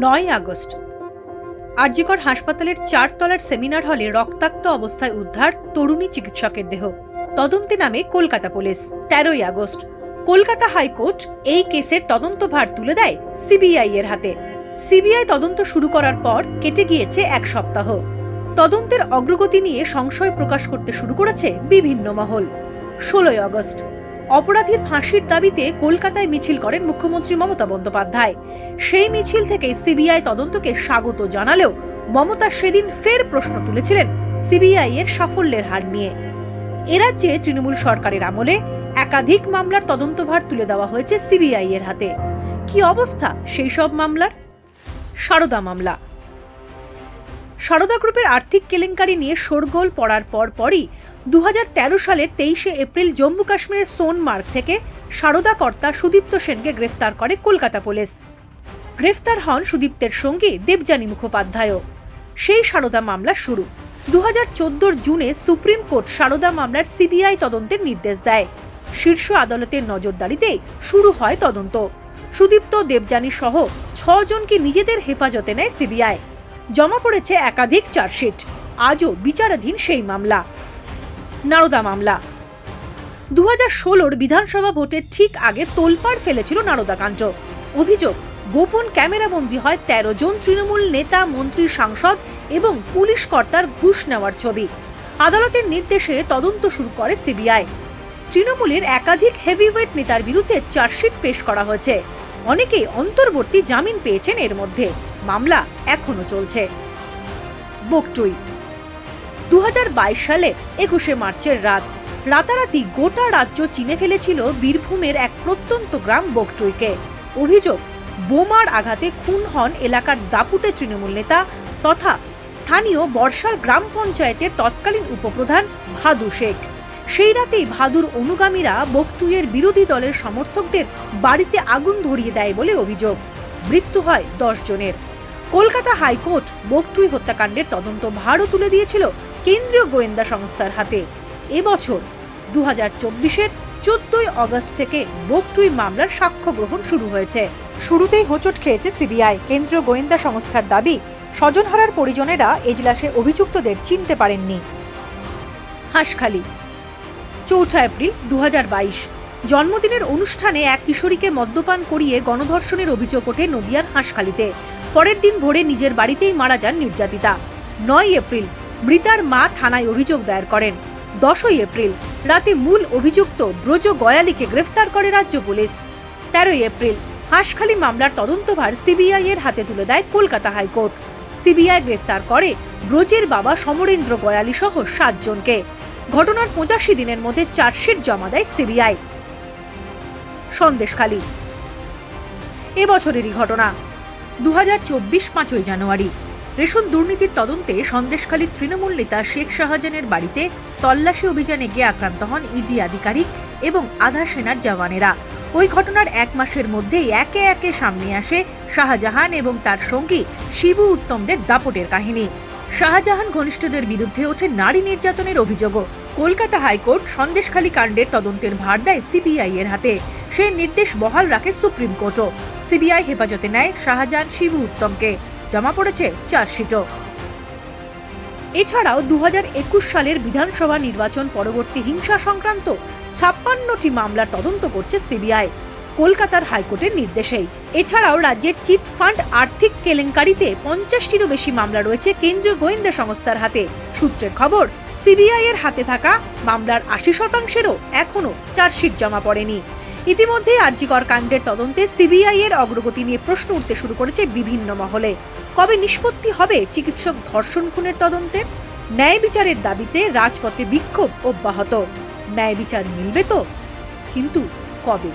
নয় আগস্ট। আরজিকর হাসপাতালের চারতলার সেমিনার হলে রক্তাক্ত অবস্থায় উদ্ধার তরুণী চিকিৎসকের দেহ। তদন্তে নামে কলকাতা পুলিশ। তেরোই আগস্ট। কলকাতা হাইকোর্ট এই কেসের তদন্তভার তুলে দেয় সিবিআই এর হাতে। সিবিআই তদন্ত শুরু করার পর কেটে গিয়েছে এক সপ্তাহ। তদন্তের অগ্রগতি নিয়ে সংশয় প্রকাশ করতে শুরু করেছে বিভিন্ন মহল। ষোলোই আগস্ট। অপরাধীর ফাঁসির দাবিতে কলকাতায় মিছিল করেন মুখ্যমন্ত্রী মমতা বন্দ্যোপাধ্যায়। সেই মিছিল থেকে সিবিআই তদন্তকে স্বাগত জানালেও মমতা সেদিন ফের প্রশ্ন তুলেছিলেন সিবিআই এর সাফল্যের হার নিয়ে। এরাজ্যে তৃণমূল সরকারের আমলে একাধিক মামলার তদন্তভার তুলে দেওয়া হয়েছে সিবিআই এর হাতে। কি অবস্থা সেই সব মামলার? সারদা মামলা। সারদা গ্রুপের আর্থিক কেলেঙ্কারি নিয়ে শোরগোল পড়ার পর পরই দু হাজার তেরো সালের তেইশে এপ্রিল জম্মু কাশ্মীরের সোনমার্গ থেকে সারদা কর্তা সুদীপ্ত সেনকে গ্রেফতার করে কলকাতা পুলিশ। গ্রেফতার হন সুদীপ্তের সঙ্গী দেবযানী মুখোপাধ্যায়ও। সেই সারদা মামলা শুরু। দু হাজার জুনে সুপ্রিম কোর্ট সারদা মামলার সিবিআই তদন্তের নির্দেশ দেয়। শীর্ষ আদালতের নজরদারিতেই শুরু হয় তদন্ত। সুদীপ্ত, দেবযানী সহ ছজনকে নিজেদের হেফাজতে নেয় সিবিআই? জমা পড়েছে একাধিক চার্জশিট। আজও বিচারাধীন সেই মামলা। নারদা মামলা। দু হাজার ষোলোর বিধানসভা ভোটের ঠিক আগে তোলপাড় ফেলেছিল নারদাকাণ্ড অভিযোগ, গোপন ক্যামেরাবন্দি হয় তেরো জন তৃণমূল নেতা, মন্ত্রী, সাংসদ এবং পুলিশ কর্তার ঘুষ নেওয়ার ছবি। আদালতের নির্দেশে তদন্ত শুরু করে সিবিআই। তৃণমূলের একাধিক হেভিওয়েট নেতার বিরুদ্ধে চার্জশিট পেশ করা হয়েছে। অনেকেই অন্তর্বর্তী জামিন পেয়েছেন এর মধ্যে। মামলা এখনও চলছে। বকটুই দু হাজার বাইশ সালে একুশে মার্চের রাত, রাতারাতি গোটা রাজ্য চিনে ফেলেছিল বীরভূমের এক প্রত্যন্ত গ্রাম বকটুইকে অভিযোগ, বোমার আঘাতে খুন হন এলাকার দাপুটে তৃণমূল নেতা তথা স্থানীয় বর্ষাল গ্রাম পঞ্চায়েতের তৎকালীন উপপ্রধান ভাদু শেখ। সেই রাতেই ভাদুর অনুগামীরা বকটুইয়ের বিরোধী দলের সমর্থকদের বাড়িতে আগুন ধরিয়ে দেয় বলে অভিযোগ। মৃত্যু হয় দশ জনের। কলকাতা হাইকোর্ট বকটুই হত্যাকাণ্ডের তদন্ত ভারও তুলে দিয়েছিল কেন্দ্রীয় গোয়েন্দা সংস্থার হাতে। এবছর দু হাজার চব্বিশের চোদ্দই অগস্ট থেকে বকটুই মামলার সাক্ষ্য গ্রহণ শুরু হয়েছে। শুরুতেই হোঁচট খেয়েছে সিবিআই। কেন্দ্রীয় গোয়েন্দা সংস্থার দাবি, স্বজনহারার পরিজনেরা এজলাসে অভিযুক্তদের চিনতে পারেননি। হাঁসখালি, চৌঠা এপ্রিল দু হাজার বাইশ। জন্মদিনের অনুষ্ঠানে এক কিশোরীকে মদ্যপান করিয়ে গণধর্ষণের অভিযোগ ওঠে নদিয়ার হাঁসখালিতে। পরের দিন ভোরে নিজের বাড়িতেই মারা যান নির্যাতিতা। নয় এপ্রিল, মৃতার মা থানায় অভিযোগ দায়ের করেন। দশই এপ্রিল, রাতে মূল অভিযুক্ত ব্রজ গয়ালিকে গ্রেফতার করে রাজ্য পুলিশ। তেরোই এপ্রিল, হাঁসখালি মামলার তদন্তভার সিবিআই এর হাতে তুলে দেয় কলকাতা হাইকোর্ট। সিবিআই গ্রেফতার করে ব্রজের বাবা সমরেন্দ্র গয়ালি সহ সাতজনকে ঘটনার পঁচাশি দিনের মধ্যে চার্জশিট জমা দেয় সিবিআই। সন্দেশখালী। এবছরেরই ঘটনা। দু হাজার চব্বিশ পাঁচই জানুয়ারি। রেশন দুর্নীতির তদন্তে সন্দেশখালী তৃণমূল নেতা শেখ শাহজাহানের বাড়িতে তল্লাশি অভিযানে গিয়ে আক্রান্ত হন ইডি আধিকারিক এবং আধা সেনার জওয়ানেরা। ওই ঘটনার এক মাসের মধ্যেই একে একে সামনে আসে শাহজাহান এবং তার সঙ্গী শিবু উত্তমদের দাপটের কাহিনী। শাহজাহান ঘনিষ্ঠদের বিরুদ্ধে ওঠে নারী নির্যাতনের অভিযোগও। কলকাতা হাইকোর্ট সন্দেশখালী কাণ্ডের তদন্তের ভার দেয় সিবিআই এর হাতে। সেই নির্দেশ বহাল রাখে সুপ্রিম কোর্টও। সিবিআই হেফাজতে নেয় শাহজাহান শিবু উত্তমকে। জমা পড়েছে চার্জশিটও। এছাড়াও দু হাজার একুশ সালের বিধানসভা নির্বাচন পরবর্তী হিংসা সংক্রান্ত ছাপ্পান্নটি মামলার তদন্ত করছে সিবিআই, কলকাতার হাইকোর্টের নির্দেশেই। এছাড়াও রাজ্যের চিট ফান্ড আর্থিক কেলেঙ্কারিতে পঞ্চাশটিরও বেশি মামলা রয়েছে কেন্দ্রীয় গোয়েন্দা সংস্থার হাতে। সূত্রের খবর সিবিআই এর হাতে থাকা মামলার আশি শতাংশেরও এখনও চার্জশিট জমা পড়েনি। ইতিমধ্যে আরজিকর কাণ্ডের তদন্তে সিবিআই এর অগ্রগতি নিয়ে প্রশ্ন উঠতে শুরু করেছে বিভিন্ন মহলে। কবে নিষ্পত্তি হবে চিকিৎসক ধর্ষণ খুনের তদন্তের ন্যায় বিচারের দাবিতে রাজপথে বিক্ষোভ অব্যাহত। ন্যায় বিচার মিলবে তো? কিন্তু কবে?